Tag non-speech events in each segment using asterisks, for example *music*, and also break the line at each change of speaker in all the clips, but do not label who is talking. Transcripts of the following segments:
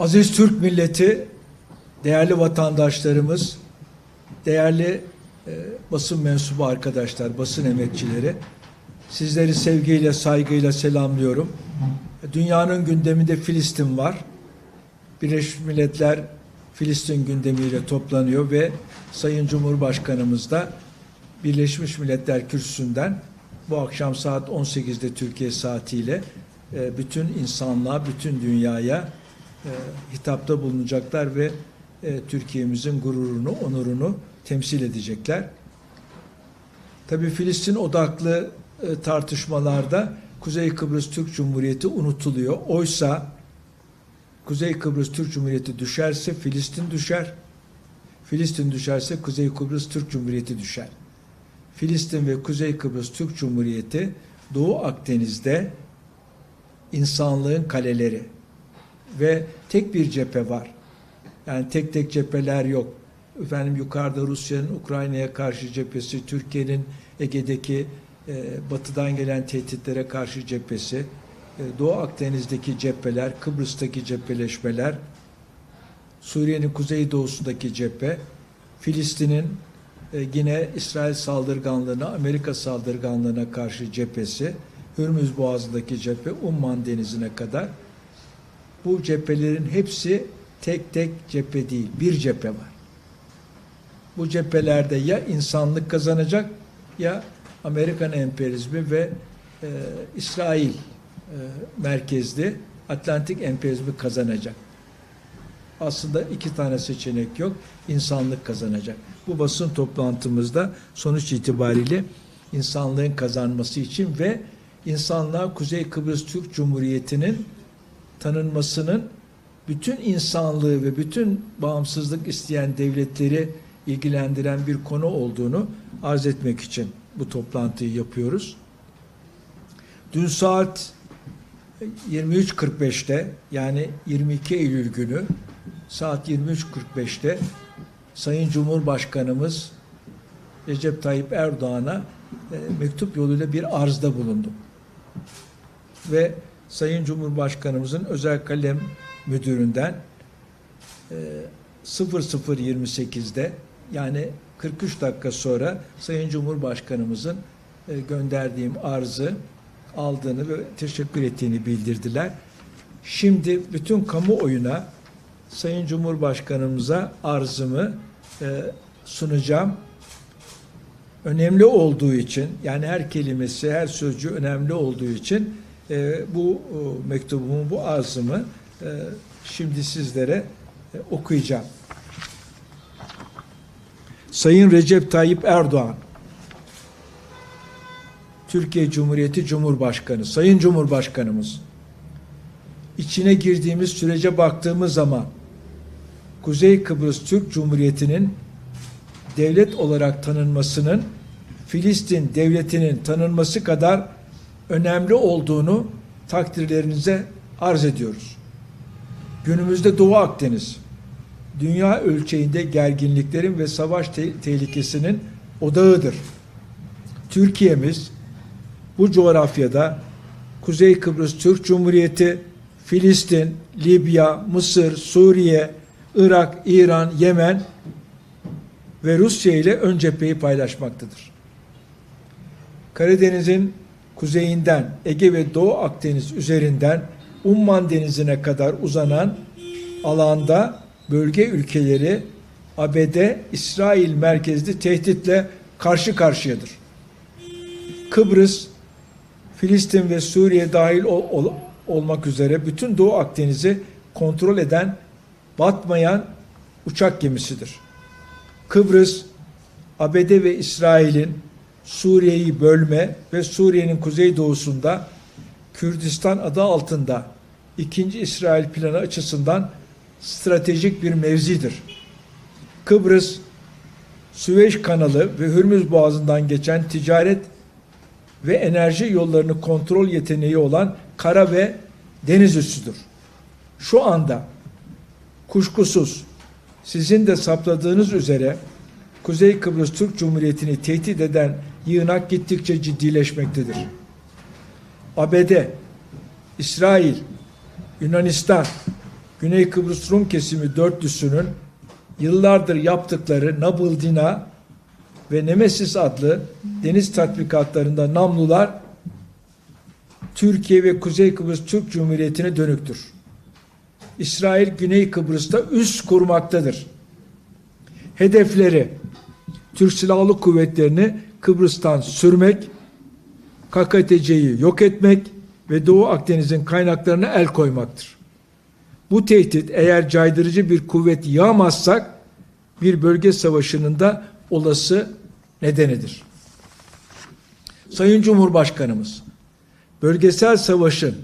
Aziz Türk milleti, değerli vatandaşlarımız, değerli e, basın mensubu arkadaşlar, basın emekçileri, sizleri sevgiyle, saygıyla selamlıyorum. Dünyanın gündeminde Filistin var. Birleşmiş Milletler Filistin gündemiyle toplanıyor ve Sayın Cumhurbaşkanımız da Birleşmiş Milletler Kürsüsü'nden bu akşam saat 18'de Türkiye saatiyle e, bütün insanlığa, bütün dünyaya hitapta bulunacaklar ve e, Türkiye'mizin gururunu, onurunu temsil edecekler. Tabii Filistin odaklı e, tartışmalarda Kuzey Kıbrıs Türk Cumhuriyeti unutuluyor. Oysa Kuzey Kıbrıs Türk Cumhuriyeti düşerse Filistin düşer. Filistin düşerse Kuzey Kıbrıs Türk Cumhuriyeti düşer. Filistin ve Kuzey Kıbrıs Türk Cumhuriyeti Doğu Akdeniz'de insanlığın kaleleri ve tek bir cephe var. Yani tek tek cepheler yok. Efendim yukarıda Rusya'nın Ukrayna'ya karşı cephesi, Türkiye'nin Ege'deki e, batıdan gelen tehditlere karşı cephesi, e, Doğu Akdeniz'deki cepheler, Kıbrıs'taki cepheleşmeler, Suriye'nin kuzeydoğusundaki cephe, Filistin'in e, yine İsrail saldırganlığına, Amerika saldırganlığına karşı cephesi, Hürmüz Boğazı'ndaki cephe, Umman Denizi'ne kadar bu cephelerin hepsi tek tek cephe değil, bir cephe var. Bu cephelerde ya insanlık kazanacak ya Amerikan emperyalizmi ve e, İsrail e, merkezli Atlantik emperyalizmi kazanacak. Aslında iki tane seçenek yok. İnsanlık kazanacak. Bu basın toplantımızda sonuç itibariyle insanlığın kazanması için ve insanlığa Kuzey Kıbrıs Türk Cumhuriyeti'nin tanınmasının bütün insanlığı ve bütün bağımsızlık isteyen devletleri ilgilendiren bir konu olduğunu arz etmek için bu toplantıyı yapıyoruz. Dün saat 23.45'te yani 22 Eylül günü saat 23.45'te Sayın Cumhurbaşkanımız Recep Tayyip Erdoğan'a e, mektup yoluyla bir arzda bulundum. Ve Sayın Cumhurbaşkanımızın özel kalem müdüründen e, 0028'de yani 43 dakika sonra Sayın Cumhurbaşkanımızın e, gönderdiğim arzı aldığını ve teşekkür ettiğini bildirdiler. Şimdi bütün kamuoyuna Sayın Cumhurbaşkanımıza arzımı e, sunacağım. Önemli olduğu için yani her kelimesi, her sözcüğü önemli olduğu için e, bu e, mektubumu, bu arzımı e, şimdi sizlere e, okuyacağım. Sayın Recep Tayyip Erdoğan, Türkiye Cumhuriyeti Cumhurbaşkanı, Sayın Cumhurbaşkanımız, içine girdiğimiz sürece baktığımız zaman Kuzey Kıbrıs Türk Cumhuriyeti'nin devlet olarak tanınmasının Filistin devletinin tanınması kadar önemli olduğunu takdirlerinize arz ediyoruz. Günümüzde Doğu Akdeniz, dünya ölçeğinde gerginliklerin ve savaş te tehlikesinin odağıdır. Türkiye'miz bu coğrafyada Kuzey Kıbrıs Türk Cumhuriyeti, Filistin, Libya, Mısır, Suriye, Irak, İran, Yemen ve Rusya ile ön cepheyi paylaşmaktadır. Karadeniz'in kuzeyinden Ege ve Doğu Akdeniz üzerinden Umman Denizi'ne kadar uzanan alanda bölge ülkeleri ABD, İsrail merkezli tehditle karşı karşıyadır. Kıbrıs, Filistin ve Suriye dahil ol, ol, olmak üzere bütün Doğu Akdeniz'i kontrol eden batmayan uçak gemisidir. Kıbrıs, ABD ve İsrail'in Suriye'yi bölme ve Suriye'nin kuzeydoğusunda Kürdistan adı altında ikinci İsrail planı açısından stratejik bir mevzidir. Kıbrıs, Süveyş kanalı ve Hürmüz Boğazı'ndan geçen ticaret ve enerji yollarını kontrol yeteneği olan kara ve deniz üssüdür. Şu anda kuşkusuz sizin de sapladığınız üzere Kuzey Kıbrıs Türk Cumhuriyeti'ni tehdit eden yığınak gittikçe ciddileşmektedir. ABD, İsrail, Yunanistan, Güney Kıbrıs Rum kesimi dörtlüsünün yıllardır yaptıkları Nabıldina ve Nemesis adlı deniz tatbikatlarında namlular Türkiye ve Kuzey Kıbrıs Türk Cumhuriyeti'ne dönüktür. İsrail Güney Kıbrıs'ta üs kurmaktadır. Hedefleri Türk Silahlı Kuvvetleri'ni Kıbrıs'tan sürmek, KKTC'yi yok etmek ve Doğu Akdeniz'in kaynaklarına el koymaktır. Bu tehdit eğer caydırıcı bir kuvvet yağmazsak bir bölge savaşının da olası nedenidir. Sayın Cumhurbaşkanımız, bölgesel savaşın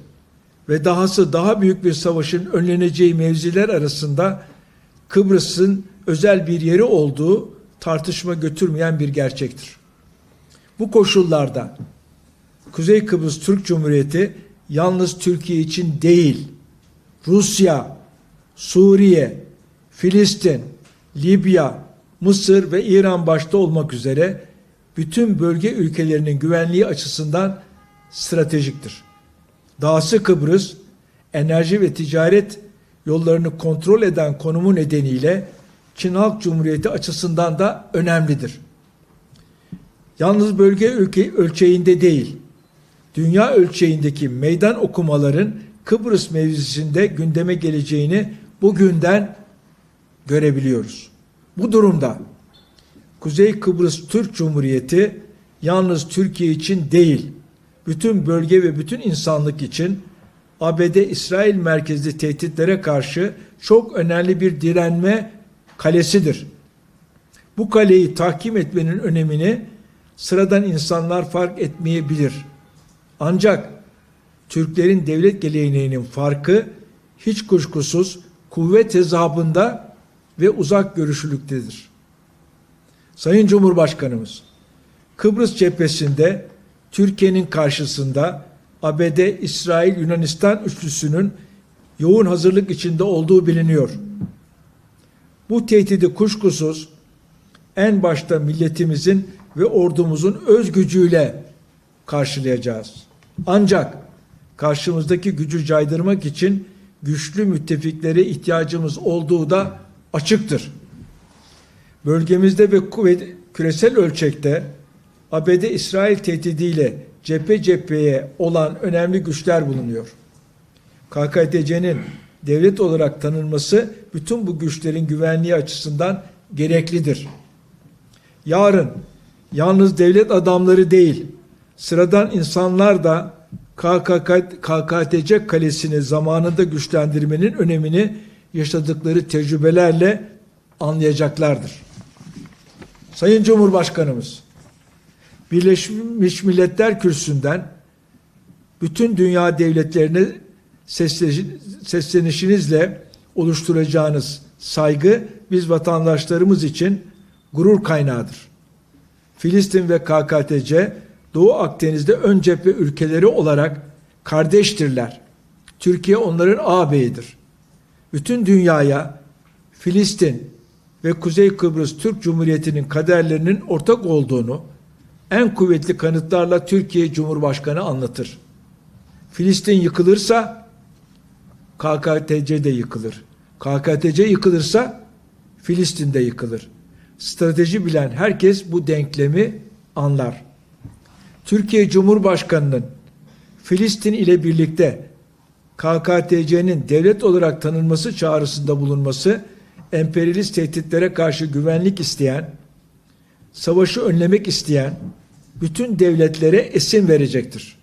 ve dahası daha büyük bir savaşın önleneceği mevziler arasında Kıbrıs'ın özel bir yeri olduğu tartışma götürmeyen bir gerçektir. Bu koşullarda Kuzey Kıbrıs Türk Cumhuriyeti yalnız Türkiye için değil, Rusya, Suriye, Filistin, Libya, Mısır ve İran başta olmak üzere bütün bölge ülkelerinin güvenliği açısından stratejiktir. Dahası Kıbrıs, enerji ve ticaret yollarını kontrol eden konumu nedeniyle Çin Halk Cumhuriyeti açısından da önemlidir. Yalnız bölge ülke ölçeğinde değil, dünya ölçeğindeki meydan okumaların Kıbrıs mevzisinde gündeme geleceğini bugünden görebiliyoruz. Bu durumda Kuzey Kıbrıs Türk Cumhuriyeti yalnız Türkiye için değil, bütün bölge ve bütün insanlık için ABD İsrail merkezli tehditlere karşı çok önemli bir direnme kalesidir. Bu kaleyi tahkim etmenin önemini sıradan insanlar fark etmeyebilir. Ancak Türklerin devlet geleneğinin farkı hiç kuşkusuz kuvvet hesabında ve uzak görüşlülüktedir. Sayın Cumhurbaşkanımız, Kıbrıs cephesinde Türkiye'nin karşısında ABD, İsrail, Yunanistan üçlüsünün yoğun hazırlık içinde olduğu biliniyor. Bu tehdidi kuşkusuz en başta milletimizin ve ordumuzun öz gücüyle karşılayacağız. Ancak karşımızdaki gücü caydırmak için güçlü müttefiklere ihtiyacımız olduğu da açıktır. Bölgemizde ve kuvvet, küresel ölçekte ABD İsrail tehdidiyle cephe cepheye olan önemli güçler bulunuyor. KKTC'nin devlet olarak tanınması bütün bu güçlerin güvenliği açısından gereklidir. Yarın yalnız devlet adamları değil, sıradan insanlar da KKK, KKTC kalesini zamanında güçlendirmenin önemini yaşadıkları tecrübelerle anlayacaklardır. Sayın Cumhurbaşkanımız, Birleşmiş Milletler Kürsüsü'nden bütün dünya devletlerine seslenişinizle oluşturacağınız saygı biz vatandaşlarımız için gurur kaynağıdır. Filistin ve KKTC Doğu Akdeniz'de ön cephe ülkeleri olarak kardeştirler. Türkiye onların ağabeyidir. Bütün dünyaya Filistin ve Kuzey Kıbrıs Türk Cumhuriyeti'nin kaderlerinin ortak olduğunu en kuvvetli kanıtlarla Türkiye Cumhurbaşkanı anlatır. Filistin yıkılırsa KKTC de yıkılır. KKTC yıkılırsa Filistin de yıkılır. Strateji bilen herkes bu denklemi anlar. Türkiye Cumhurbaşkanı'nın Filistin ile birlikte KKTC'nin devlet olarak tanınması çağrısında bulunması emperyalist tehditlere karşı güvenlik isteyen, savaşı önlemek isteyen bütün devletlere esin verecektir.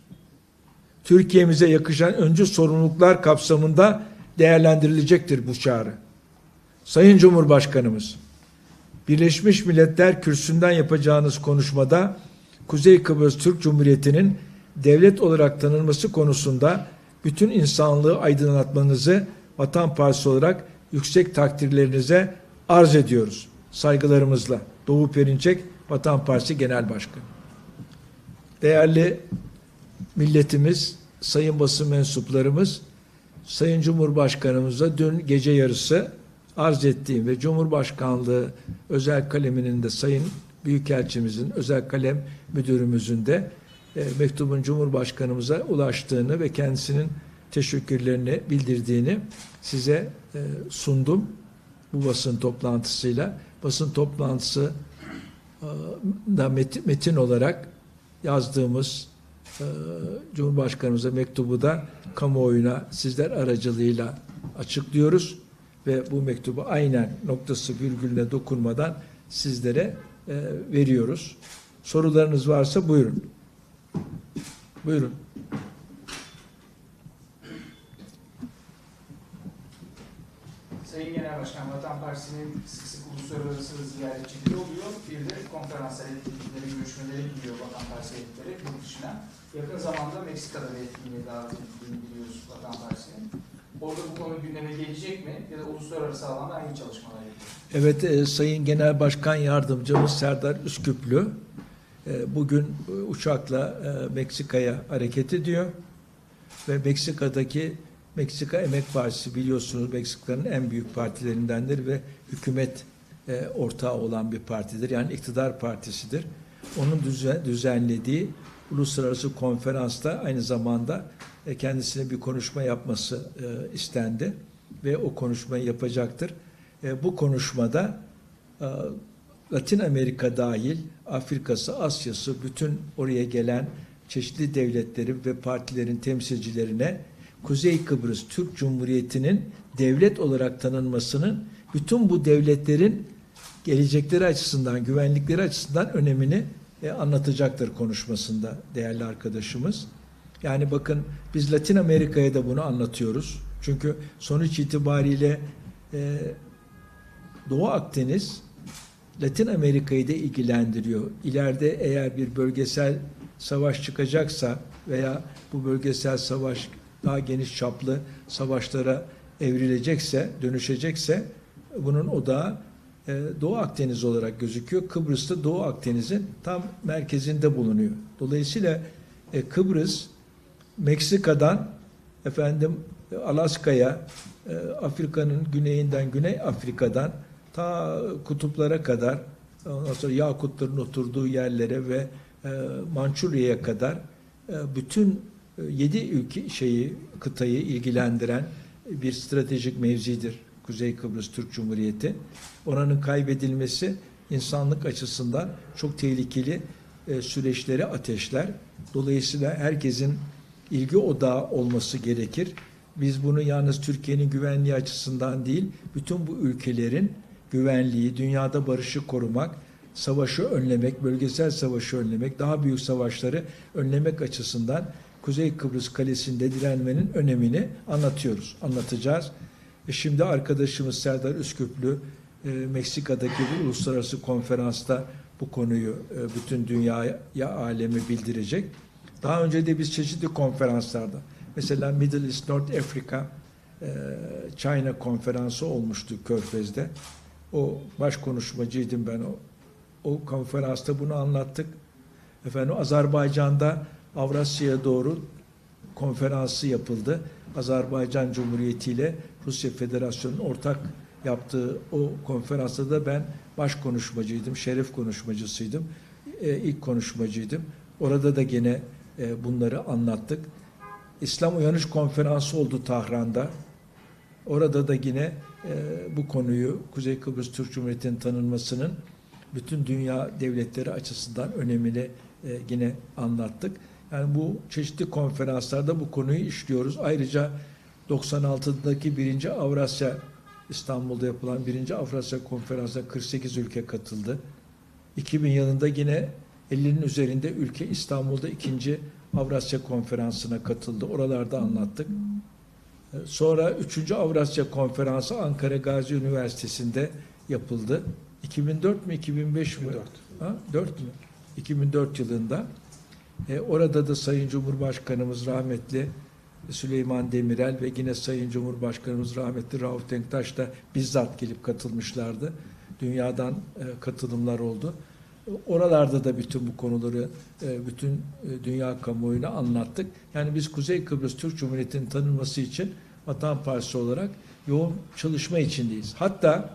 Türkiye'mize yakışan öncü sorumluluklar kapsamında değerlendirilecektir bu çağrı. Sayın Cumhurbaşkanımız, Birleşmiş Milletler Kürsüsü'nden yapacağınız konuşmada Kuzey Kıbrıs Türk Cumhuriyeti'nin devlet olarak tanınması konusunda bütün insanlığı aydınlatmanızı Vatan Partisi olarak yüksek takdirlerinize arz ediyoruz. Saygılarımızla. Doğu Perinçek, Vatan Partisi Genel Başkanı. Değerli milletimiz, sayın basın mensuplarımız, Sayın Cumhurbaşkanımıza dün gece yarısı arz ettiğim ve Cumhurbaşkanlığı özel kaleminin de Sayın Büyükelçimizin, özel kalem müdürümüzün de e, mektubun Cumhurbaşkanımıza ulaştığını ve kendisinin teşekkürlerini bildirdiğini size e, sundum bu basın toplantısıyla. Basın toplantısı e, da metin, metin olarak yazdığımız e, Cumhurbaşkanımıza mektubu da kamuoyuna sizler aracılığıyla açıklıyoruz ve bu mektubu aynen noktası virgülüne dokunmadan sizlere e, veriyoruz. Sorularınız varsa buyurun. Buyurun.
Sayın Genel Başkan, Vatan Partisi'nin sık sık uluslararası ziyaretçileri oluyor. Bir de konferanslar, etkinlikleri, görüşmeleri gidiyor Vatan Partisi etkileri yurt dışına. Yakın zamanda Meksika'da bir etkinliğe davet edildiğini biliyoruz Vatan. Orada bu konu gündeme gelecek mi? Ya da uluslararası alanda hangi çalışmalar yapıyor?
Evet, e, Sayın Genel Başkan Yardımcımız Serdar Üsküplü e, bugün e, uçakla e, Meksika'ya hareket ediyor ve Meksika'daki Meksika Emek Partisi biliyorsunuz Meksika'nın en büyük partilerindendir ve hükümet e, ortağı olan bir partidir. Yani iktidar partisidir. Onun düzen- düzenlediği uluslararası konferansta aynı zamanda e, kendisine bir konuşma yapması e, istendi ve o konuşmayı yapacaktır. E, bu konuşmada Latin Amerika dahil Afrika'sı, Asya'sı bütün oraya gelen çeşitli devletlerin ve partilerin temsilcilerine Kuzey Kıbrıs Türk Cumhuriyeti'nin devlet olarak tanınmasının bütün bu devletlerin gelecekleri açısından, güvenlikleri açısından önemini anlatacaktır konuşmasında değerli arkadaşımız. Yani bakın biz Latin Amerika'ya da bunu anlatıyoruz. Çünkü sonuç itibariyle e, Doğu Akdeniz Latin Amerika'yı da ilgilendiriyor. İleride eğer bir bölgesel savaş çıkacaksa veya bu bölgesel savaş daha geniş çaplı savaşlara evrilecekse, dönüşecekse bunun odağı e, Doğu Akdeniz olarak gözüküyor. Kıbrıs da Doğu Akdeniz'in tam merkezinde bulunuyor. Dolayısıyla e, Kıbrıs Meksika'dan efendim Alaska'ya, e, Afrika'nın güneyinden Güney Afrika'dan ta kutuplara kadar ondan sonra Yakutların oturduğu yerlere ve e, Mançurya'ya kadar e, bütün yedi ülke şeyi kıtayı ilgilendiren bir stratejik mevzidir Kuzey Kıbrıs Türk Cumhuriyeti. Oranın kaybedilmesi insanlık açısından çok tehlikeli süreçleri ateşler. Dolayısıyla herkesin ilgi odağı olması gerekir. Biz bunu yalnız Türkiye'nin güvenliği açısından değil, bütün bu ülkelerin güvenliği, dünyada barışı korumak, savaşı önlemek, bölgesel savaşı önlemek, daha büyük savaşları önlemek açısından Kuzey Kıbrıs Kalesi'nde direnmenin önemini anlatıyoruz, anlatacağız. E şimdi arkadaşımız Serdar Üsküplü e, Meksika'daki bu uluslararası konferansta bu konuyu e, bütün dünyaya, alemi bildirecek. Daha önce de biz çeşitli konferanslarda, mesela Middle East North Africa e, China konferansı olmuştu Körfez'de. O baş konuşmacıydım ben o. O konferansta bunu anlattık. Efendim Azerbaycan'da Avrasya'ya doğru konferansı yapıldı. Azerbaycan Cumhuriyeti ile Rusya Federasyonu'nun ortak yaptığı o konferansta da ben baş konuşmacıydım, şeref konuşmacısıydım. E, ilk konuşmacıydım. Orada da gene e, bunları anlattık. İslam Uyanış Konferansı oldu Tahran'da. Orada da yine e, bu konuyu Kuzey Kıbrıs Türk Cumhuriyeti'nin tanınmasının bütün dünya devletleri açısından önemini e, yine anlattık. Yani bu çeşitli konferanslarda bu konuyu işliyoruz. Ayrıca 96'daki birinci Avrasya İstanbul'da yapılan birinci Avrasya konferansına 48 ülke katıldı. 2000 yılında yine 50'nin üzerinde ülke İstanbul'da ikinci Avrasya konferansına katıldı. Oralarda anlattık. Ee, Sonra 3. Avrasya Konferansı Ankara Gazi Üniversitesi'nde yapıldı. 2004 mü 2005 mi?
2004.
Ha, 4 mü? 2004 yılında. E, orada da Sayın Cumhurbaşkanımız rahmetli Süleyman Demirel ve yine Sayın Cumhurbaşkanımız rahmetli Rauf Denktaş da bizzat gelip katılmışlardı. Dünyadan e, katılımlar oldu. Oralarda da bütün bu konuları e, bütün e, dünya kamuoyuna anlattık. Yani biz Kuzey Kıbrıs Türk Cumhuriyeti'nin tanınması için Vatan Partisi olarak yoğun çalışma içindeyiz. Hatta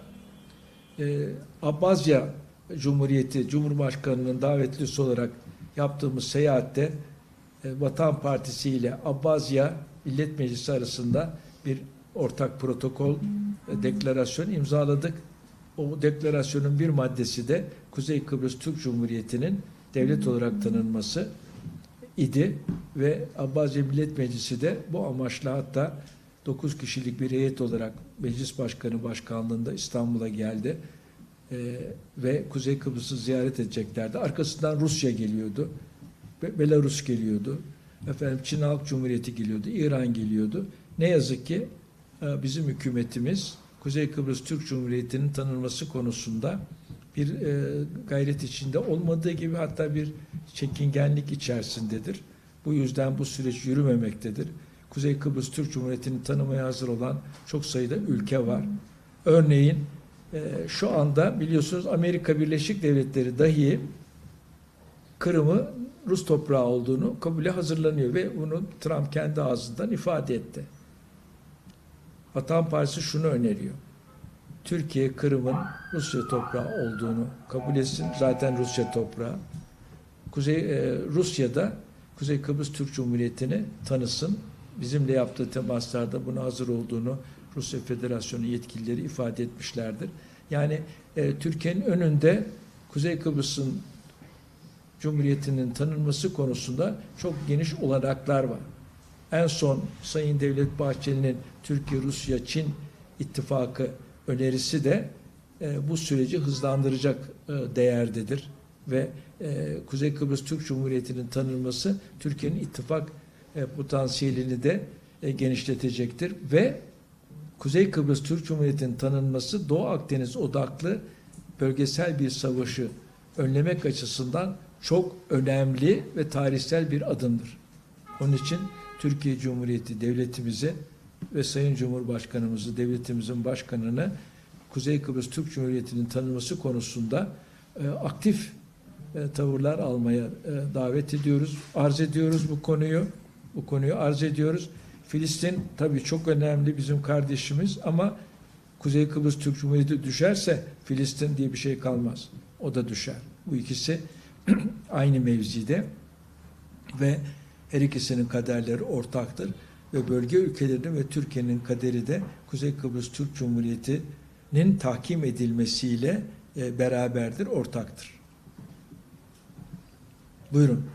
e, Abbazya Cumhuriyeti Cumhurbaşkanı'nın davetlisi olarak yaptığımız seyahatte e, Vatan Partisi ile Abbazya Millet Meclisi arasında bir ortak protokol e, deklarasyon imzaladık. O deklarasyonun bir maddesi de Kuzey Kıbrıs Türk Cumhuriyeti'nin devlet olarak tanınması idi ve Abbasi Millet Meclisi de bu amaçla hatta 9 kişilik bir heyet olarak Meclis Başkanı Başkanlığında İstanbul'a geldi. Ee, ve Kuzey Kıbrıs'ı ziyaret edeceklerdi. Arkasından Rusya geliyordu. Be- Belarus geliyordu. Efendim Çin Halk Cumhuriyeti geliyordu. İran geliyordu. Ne yazık ki e, bizim hükümetimiz Kuzey Kıbrıs Türk Cumhuriyeti'nin tanınması konusunda bir e, gayret içinde olmadığı gibi hatta bir çekingenlik içerisindedir. Bu yüzden bu süreç yürümemektedir. Kuzey Kıbrıs Türk Cumhuriyeti'ni tanımaya hazır olan çok sayıda ülke var. Örneğin e, şu anda biliyorsunuz Amerika Birleşik Devletleri dahi Kırım'ı Rus toprağı olduğunu kabule hazırlanıyor ve bunu Trump kendi ağzından ifade etti. Vatan Partisi şunu öneriyor. Türkiye Kırım'ın Rusya toprağı olduğunu kabul etsin. Zaten Rusya toprağı. Kuzey e, Rusya'da Kuzey Kıbrıs Türk Cumhuriyeti'ni tanısın. Bizimle yaptığı temaslarda buna hazır olduğunu Rusya Federasyonu yetkilileri ifade etmişlerdir. Yani e, Türkiye'nin önünde Kuzey Kıbrıs'ın Cumhuriyeti'nin tanınması konusunda çok geniş olanaklar var. En son Sayın Devlet Bahçeli'nin Türkiye, Rusya, Çin ittifakı önerisi de e, bu süreci hızlandıracak e, değerdedir ve e, Kuzey Kıbrıs Türk Cumhuriyeti'nin tanınması Türkiye'nin ittifak e, potansiyelini de e, genişletecektir ve Kuzey Kıbrıs Türk Cumhuriyeti'nin tanınması Doğu Akdeniz odaklı bölgesel bir savaşı önlemek açısından çok önemli ve tarihsel bir adımdır. Onun için Türkiye Cumhuriyeti devletimizi ve Sayın Cumhurbaşkanımızı, devletimizin başkanını Kuzey Kıbrıs Türk Cumhuriyeti'nin tanınması konusunda e, aktif e, tavırlar almaya e, davet ediyoruz, arz ediyoruz bu konuyu. Bu konuyu arz ediyoruz. Filistin tabii çok önemli bizim kardeşimiz ama Kuzey Kıbrıs Türk Cumhuriyeti düşerse Filistin diye bir şey kalmaz. O da düşer. Bu ikisi *clears throat* aynı mevzide ve her ikisinin kaderleri ortaktır ve bölge ülkelerinin ve Türkiye'nin kaderi de Kuzey Kıbrıs Türk Cumhuriyeti'nin tahkim edilmesiyle e, beraberdir, ortaktır. Buyurun.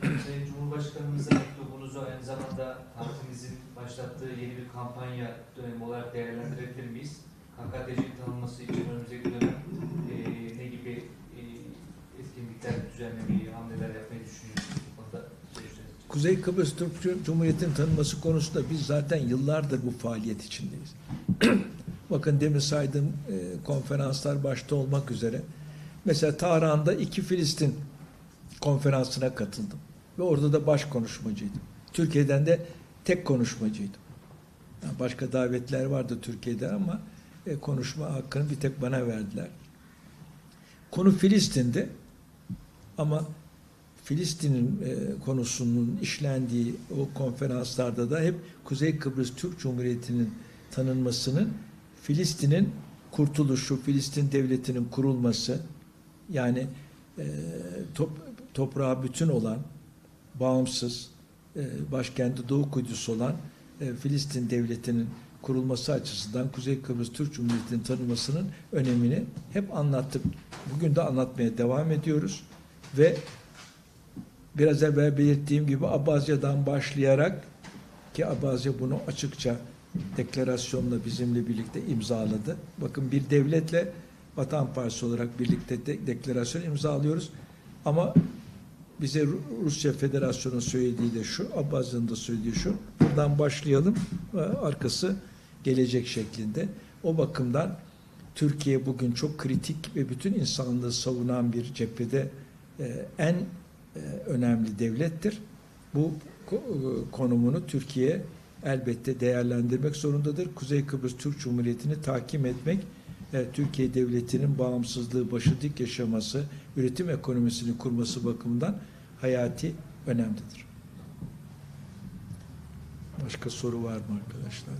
Sayın Cumhurbaşkanımıza mektubunuzu aynı zamanda partimizin başlattığı yeni bir kampanya dönemi olarak değerlendirebilir miyiz? KKTC'nin tanınması için önümüzdeki dönem e, ne gibi e, etkinlikler düzenlemeyi, hamleler
Kuzey Kıbrıs Türk Cumhuriyeti'nin tanınması konusunda biz zaten yıllardır bu faaliyet içindeyiz. *clears throat* Bakın demin saydığım e, konferanslar başta olmak üzere. Mesela Tahran'da iki Filistin konferansına katıldım. Ve orada da baş konuşmacıydım. Türkiye'den de tek konuşmacıydım. Yani başka davetler vardı Türkiye'de ama e, konuşma hakkını bir tek bana verdiler. Konu Filistin'di ama Filistin'in e, konusunun işlendiği o konferanslarda da hep Kuzey Kıbrıs Türk Cumhuriyeti'nin tanınmasının Filistin'in kurtuluşu, Filistin devletinin kurulması yani e, top, toprağı bütün olan, bağımsız, e, başkenti Doğu Kudüs olan e, Filistin devletinin kurulması açısından Kuzey Kıbrıs Türk Cumhuriyeti'nin tanınmasının önemini hep anlattık. Bugün de anlatmaya devam ediyoruz ve biraz evvel belirttiğim gibi Abazya'dan başlayarak ki Abazya bunu açıkça deklarasyonla bizimle birlikte imzaladı. Bakın bir devletle Vatan Partisi olarak birlikte de, deklarasyon imzalıyoruz. Ama bize Ru- Rusya Federasyonu söylediği de şu, Abazya'nın da söylediği şu. Buradan başlayalım, e, arkası gelecek şeklinde. O bakımdan Türkiye bugün çok kritik ve bütün insanlığı savunan bir cephede e, en önemli devlettir. Bu e, konumunu Türkiye elbette değerlendirmek zorundadır. Kuzey Kıbrıs Türk Cumhuriyeti'ni tahkim etmek, e, Türkiye Devleti'nin bağımsızlığı, başı dik yaşaması, üretim ekonomisini kurması bakımından hayati önemlidir. Başka soru var mı arkadaşlar?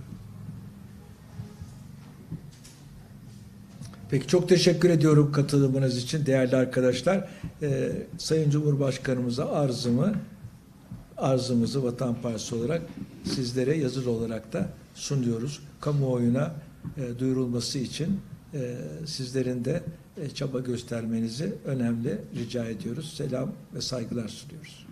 Peki çok teşekkür ediyorum katılımınız için değerli arkadaşlar. Ee, Sayın Cumhurbaşkanımıza arzımı arzımızı Vatan Partisi olarak sizlere yazılı olarak da sunuyoruz. Kamuoyuna e, duyurulması için e, sizlerin de e, çaba göstermenizi önemli rica ediyoruz. Selam ve saygılar sunuyoruz.